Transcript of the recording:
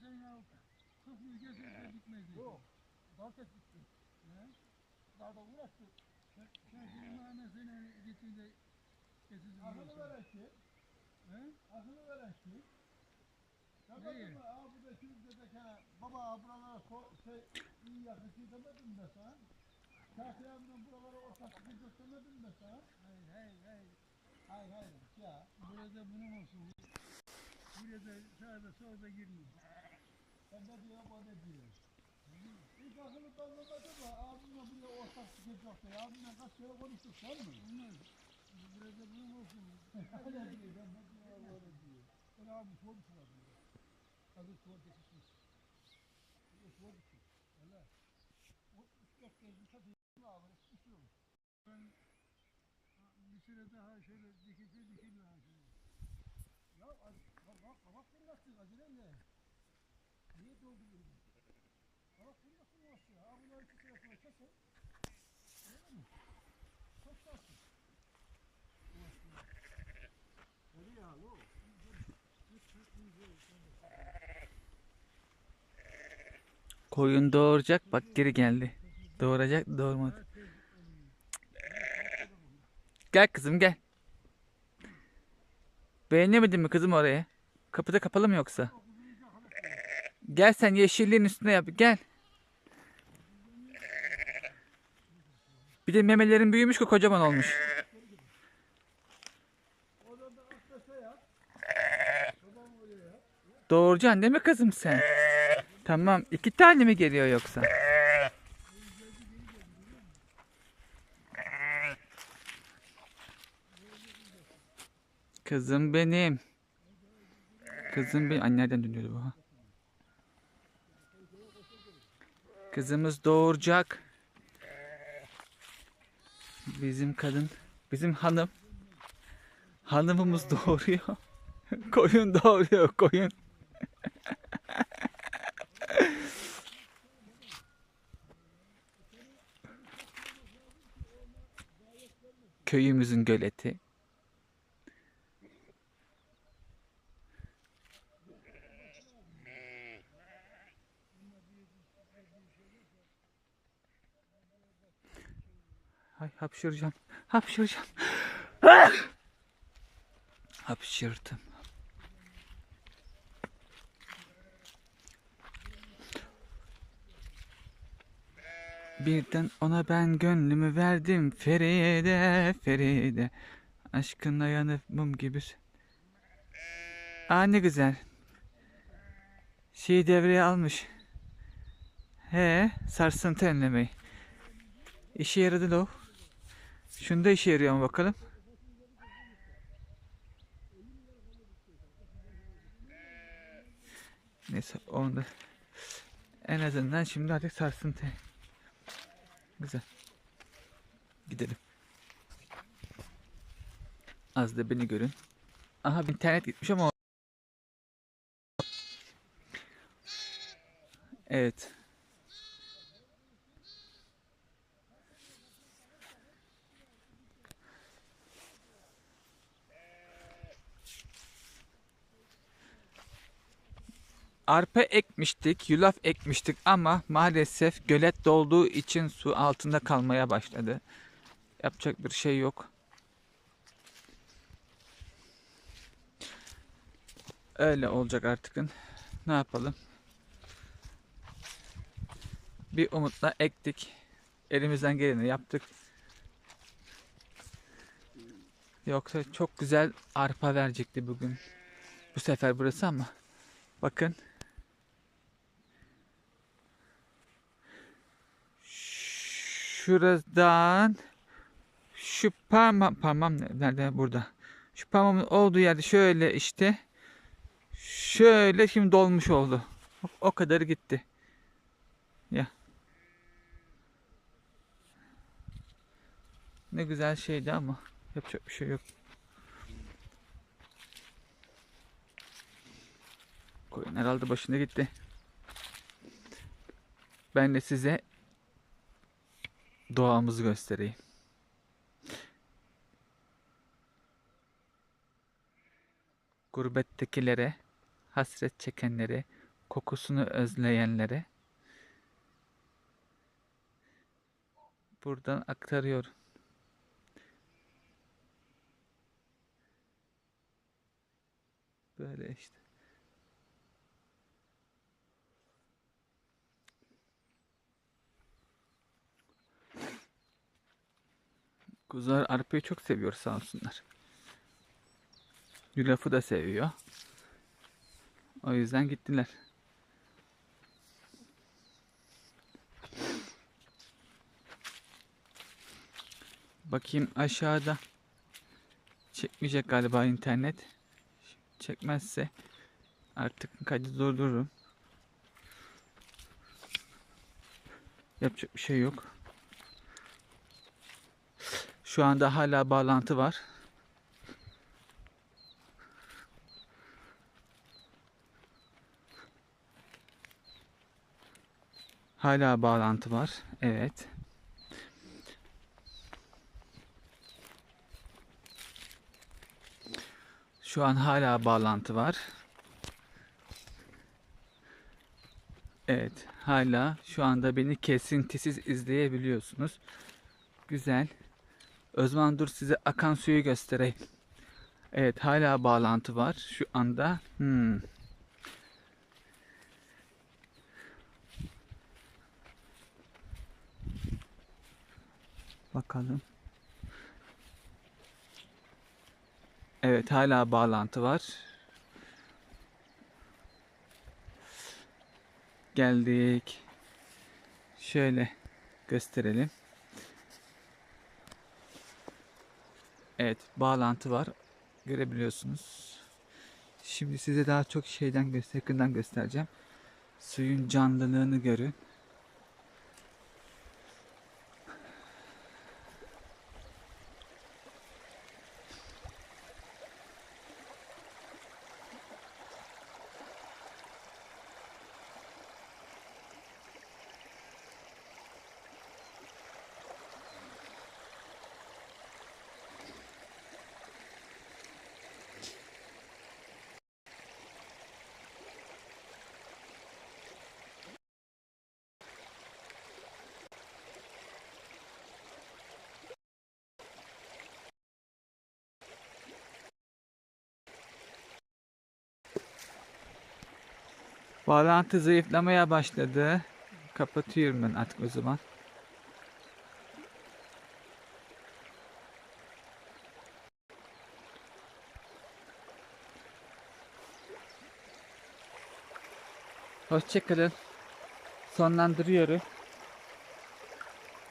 sen ya. Yıl gezerse gitmez. Yok. Dart et gitti. Ne? Darda uğraştı. Sen sen şimdi anasını getirdi. Getirdi. Akıllı veren ki. He? Akıllı veren ki. Ya Neyi? bakın abi burada şimdi dedik ha. Baba buralara so şey iyi yakıcı demedim de sana. Şahsiyemden buralara ortak sıkıntı demedim de sana. Hayır hayır hayır. Hayır hayır ya. Burada bunun olsun. Burada sağda solda girmiyor. Sen ne diyor o ne diyor. İlk akıllı davranmadı mı? Abimle buraya ortak yoktu. Abimle kaç kere konuştuk sen mi? Olmaz. Burada bunun olsun. Öyle diyor. Ben ne diyor öyle diyor. Ben abi sormuşlar diyor. Hazır sor geçişmiş. Bir sor düşün. Öyle. O üç dört kez bir tadı abi. Şey olmuş. Ben bir süre daha şöyle dikilse dikilme. Ya bak aceleyle. Niye dolduruyorsun? Kabak fırlattın nasıl ya? Abi bunları iki sonra keser. Öyle mi? Toplarsın. Öyle ya lo. Koyun doğuracak bak geri geldi. Doğuracak doğurmadı. Gel kızım gel. Beğenemedin mi kızım orayı? Kapıda kapalı mı yoksa? Gel sen yeşilliğin üstüne yap gel. Bir de memelerin büyümüş ki kocaman olmuş. Doğuracaksın değil mi kızım sen? Tamam. iki tane mi geliyor yoksa? Kızım benim. Kızım benim. Anne nereden dönüyordu bu? ha? Kızımız doğuracak. Bizim kadın, bizim hanım. Hanımımız doğuruyor. koyun doğuruyor koyun. Köyümüzün göleti. Ay hapşıracağım. Hapşıracağım. Hapşırdım. Birden ona ben gönlümü verdim. Feride Feride Aşkına yanıp mum gibi. Aa ne güzel. Şeyi devreye almış. He sarsıntı önlemeyi. İşe yaradı lo Şunda işe yarıyor mu bakalım Neyse onda en azından şimdi artık sarsıntı Güzel. Gidelim. Az da beni görün. Aha internet gitmiş ama Evet. Arpa ekmiştik, yulaf ekmiştik ama maalesef gölet dolduğu için su altında kalmaya başladı. Yapacak bir şey yok. Öyle olacak artık. Ne yapalım? Bir umutla ektik. Elimizden geleni yaptık. Yoksa çok güzel arpa verecekti bugün. Bu sefer burası ama bakın şuradan şu parmağım parmağım ne- nerede? Burada. Şu parmağımın olduğu yerde şöyle işte şöyle şimdi dolmuş oldu. O, o kadar gitti. Ya. Ne güzel şeydi ama yapacak bir şey yok. Koyun herhalde başına gitti. Ben de size doğamızı göstereyim. Gurbettekilere, hasret çekenlere, kokusunu özleyenlere buradan aktarıyorum. Böyle işte. Kuzular arpayı çok seviyor sağ olsunlar. Yulafı da seviyor. O yüzden gittiler. Bakayım aşağıda. Çekmeyecek galiba internet. Çekmezse artık kaydı durdururum. Yapacak bir şey yok. Şu anda hala bağlantı var. Hala bağlantı var. Evet. Şu an hala bağlantı var. Evet, hala şu anda beni kesintisiz izleyebiliyorsunuz. Güzel. O zaman dur size akan suyu göstereyim. Evet, hala bağlantı var şu anda. Hmm. Bakalım. Evet hala bağlantı var. Geldik. Şöyle gösterelim. Evet bağlantı var. Görebiliyorsunuz. Şimdi size daha çok şeyden yakından göstereceğim. Suyun canlılığını görün. Bağlantı zayıflamaya başladı. Kapatıyorum ben artık o zaman. Hoşçakalın. Sonlandırıyorum.